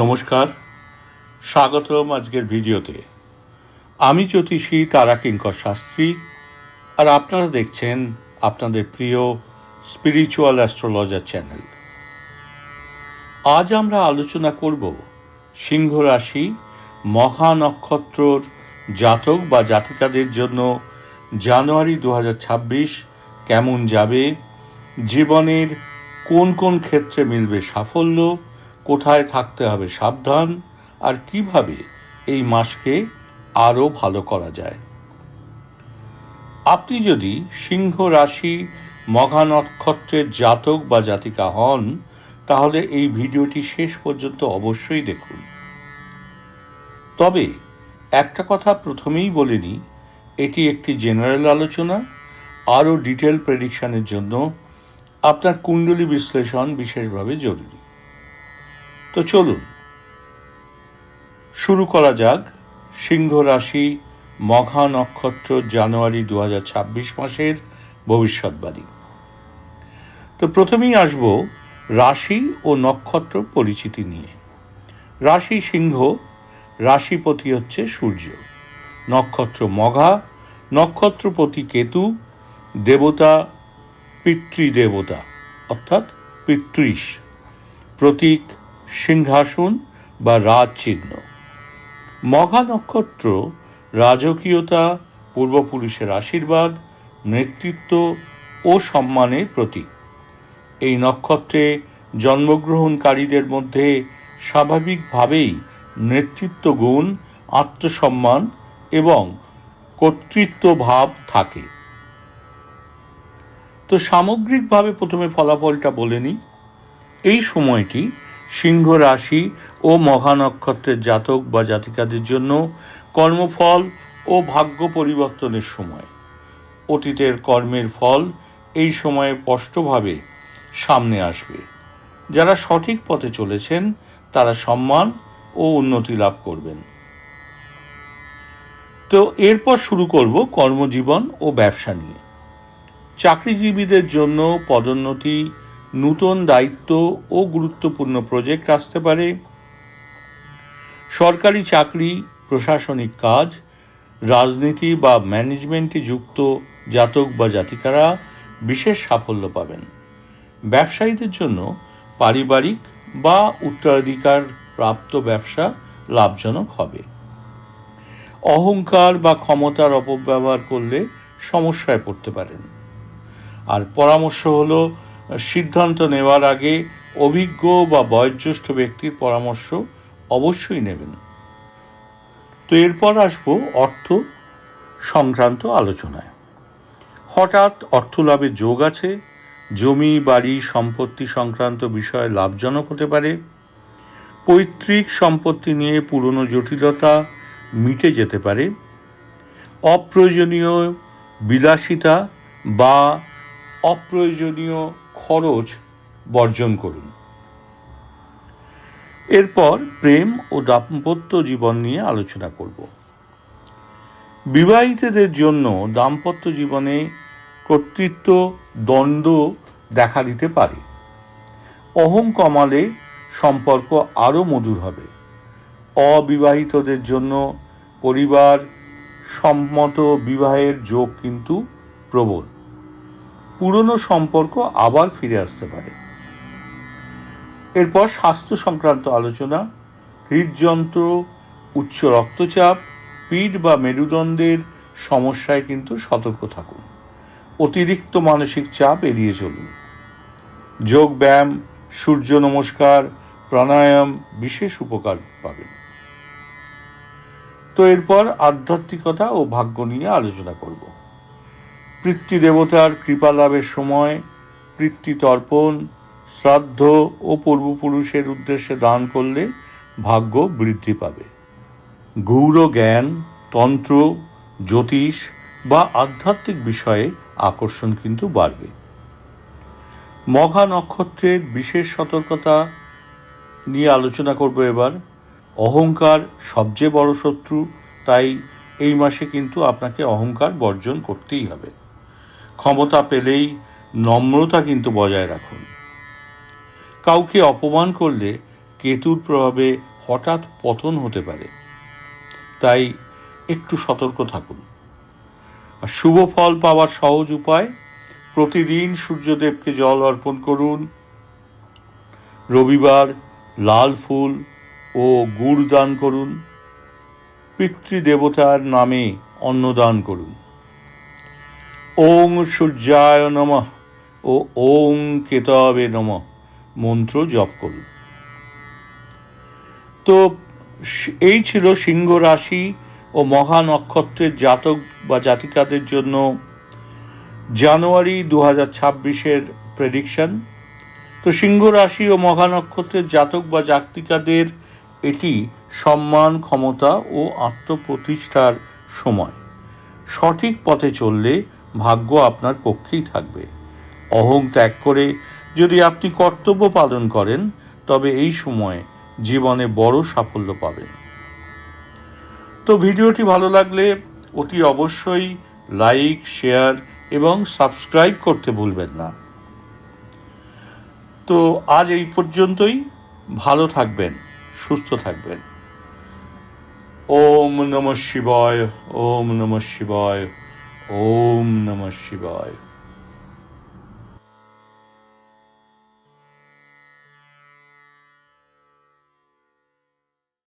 নমস্কার। স্বাগতম আজকের ভিডিওতে। আমি জ্যোতিষী তারা কিঙ্কর শাস্ত্রী, আর আপনারা দেখছেন আপনাদের প্রিয় স্পিরিচুয়াল অ্যাস্ট্রোলজার চ্যানেল আজ আমরা আলোচনা করব সিংহ রাশি মহা নক্ষত্রর জাতক বা জাতিকাদের জন্য জানুয়ারি দু হাজার ছাব্বিশ কেমন যাবে, জীবনের কোন কোন ক্ষেত্রে মিলবে সাফল্য কোথায় থাকতে হবে সাবধান, আর কীভাবে এই মাসকে আরও ভালো করা যায়। আপনি যদি সিংহ রাশি, মঘা নক্ষত্রের জাতক বা জাতিকা হন, তাহলে এই ভিডিওটি শেষ পর্যন্ত অবশ্যই দেখুন। তবে একটা কথা প্রথমেই বলে নিই, এটি একটি জেনারেল আলোচনা, আরও ডিটেল প্রেডিকশনের জন্য আপনার কুণ্ডলী বিশ্লেষণ বিশেষভাবে জরুরি। তো চলুন। শুরু করা যাক। সিংহ রাশি, মঘা নক্ষত্র, জানুয়ারি দু হাজার ছাব্বিশ মাসের ভবিষ্যৎবাণী। তো প্রথমেই আসব রাশি ও নক্ষত্র পরিচিতি নিয়ে। রাশি সিংহ, রাশিপতি হচ্ছে সূর্য। নক্ষত্র মঘা, নক্ষত্রপতি কেতু, দেবতা পিতৃদেবতা, অর্থাৎ পিতৃষ। প্রতীক সিংহাসন বা রাজ চিহ্ন। মঘা নক্ষত্র রাজকীয়তা পূর্বপুরুষের আশীর্বাদ, নেতৃত্ব ও সম্মানের প্রতীক। এই নক্ষত্রে জন্মগ্রহণকারীদের মধ্যে স্বাভাবিকভাবেই নেতৃত্ব গুণ, আত্মসম্মান এবং কর্তৃত্ব ভাব থাকে। তো সামগ্রিকভাবে প্রথমে ফলাফলটা বলে নিই। এই সময়টি সিংহ রাশি ও মহা নক্ষত্রের জাতক বা জাতিকাদের জন্য কর্মফল ও ভাগ্য পরিবর্তনের সময়। অতীতের কর্মের ফল এই সময়ে স্পষ্টভাবে সামনে আসবে। যারা সঠিক পথে চলেছেন, তারা সম্মান ও উন্নতি লাভ করবেন। তো এরপর শুরু করব কর্মজীবন ও ব্যবসা নিয়ে। চাকরিজীবীদের জন্য পদোন্নতি নূতন দায়িত্ব ও গুরুত্বপূর্ণ প্রজেক্ট আসতে পারে। সরকারি চাকরি, প্রশাসনিক কাজ, রাজনীতি বা ম্যানেজমেন্টে যুক্ত জাতক বা জাতিকারা বিশেষ সাফল্য পাবেন। ব্যবসায়ীদের জন্য পারিবারিক বা উত্তরাধিকার প্রাপ্ত ব্যবসা লাভজনক হবে। অহংকার বা ক্ষমতার অপব্যবহার করলে সমস্যায় পড়তে পারেন। আর পরামর্শ হলো সিদ্ধান্ত নেওয়ার আগে অভিজ্ঞ বা বয়োজ্যেষ্ঠ ব্যক্তির পরামর্শ অবশ্যই নেবেন। তো এরপর আসব অর্থ সংক্রান্ত আলোচনায়। হঠাৎ অর্থ লাভের যোগ আছে, জমি, বাড়ি, সম্পত্তি সংক্রান্ত বিষয় লাভজনক হতে পারে, পৈতৃক সম্পত্তি নিয়ে পুরনো জটিলতা মিটে যেতে পারে, অপ্রয়োজনীয় বিলাসিতা বা অপ্রয়োজনীয় খরচ বর্জন করুন। এরপর প্রেম ও দাম্পত্য জীবন নিয়ে আলোচনা করব। বিবাহিতদের জন্য দাম্পত্য জীবনে কর্তৃত্ব, দ্বন্দ্ব দেখা দিতে পারে। অহং কমালে সম্পর্ক আরও মধুর হবে। অবিবাহিতদের জন্য পরিবার সম্মত বিবাহের যোগ কিন্তু প্রবল। পুরনো সম্পর্ক আবার ফিরে আসতে পারে। এরপর স্বাস্থ্য সংক্রান্ত আলোচনা, হৃদযন্ত্র, উচ্চ রক্তচাপ পিঠ বা মেরুদণ্ডের সমস্যায় কিন্তু সতর্ক থাকুন। অতিরিক্ত মানসিক চাপ এড়িয়ে চলুন। যোগ ব্যায়াম, সূর্য নমস্কার, প্রাণায়াম বিশেষ উপকার পাবেন। তো এরপর আধ্যাত্মিকতা ও ভাগ্য নিয়ে আলোচনা করব। পিতৃদেবতার কৃপা লাভের সময় পিতৃতর্পণ শ্রাদ্ধ ও পূর্বপুরুষের উদ্দেশ্যে দান করলে ভাগ্য বৃদ্ধি পাবে। গৌর জ্ঞান, তন্ত্র, জ্যোতিষ বা আধ্যাত্মিক বিষয়ে আকর্ষণ কিন্তু বাড়বে। মঘা নক্ষত্রের বিশেষ সতর্কতা নিয়ে আলোচনা করব এবার। অহংকার সবচেয়ে বড় শত্রু, তাই এই মাসে কিন্তু আপনাকে অহংকার বর্জন করতেই হবে। ক্ষমতা পেলেই নম্রতা কিন্তু বজায় রাখুন। কাউকে অপমান করলে কেতুর প্রভাবে হঠাৎ পতন হতে পারে। তাই একটু সতর্ক থাকুন। আর শুভ ফল পাওয়ার সহজ উপায়, প্রতিদিন সূর্যদেবকে জল অর্পণ করুন। রবিবার লাল ফুল ও গুড় দান করুন। পিতৃদেবতার নামে অন্নদান করুন। ওং সূর্যায় নমঃ ও ওম কেতবে নমঃ মন্ত্র জপ করুন। তো এই ছিল সিংহ রাশি ও মহা নক্ষত্রের জাতক বা জাতিকাদের জন্য জানুয়ারি দু হাজার ছাব্বিশের প্রেডিকশন তো সিংহ রাশি ও মহা নক্ষত্রের জাতক বা জাতিকাদের এটি সম্মান, ক্ষমতা ও আত্মপ্রতিষ্ঠার সময়। সঠিক পথে চললে ভাগ্য আপনার পক্ষেই থাকবে। অহং ত্যাগ করে যদি আপনি কর্তব্য পালন করেন, তবে এই সময়ে জীবনে বড় সাফল্য পাবেন। তো ভিডিওটি ভালো লাগলে অতি অবশ্যই লাইক, শেয়ার এবং সাবস্ক্রাইব করতে ভুলবেন না। তো আজ এই পর্যন্তই। ভালো থাকবেন, সুস্থ থাকবেন। ওম নমঃ শিবায়, ওম নমঃ শিবায়। ওম নমঃ শিবায়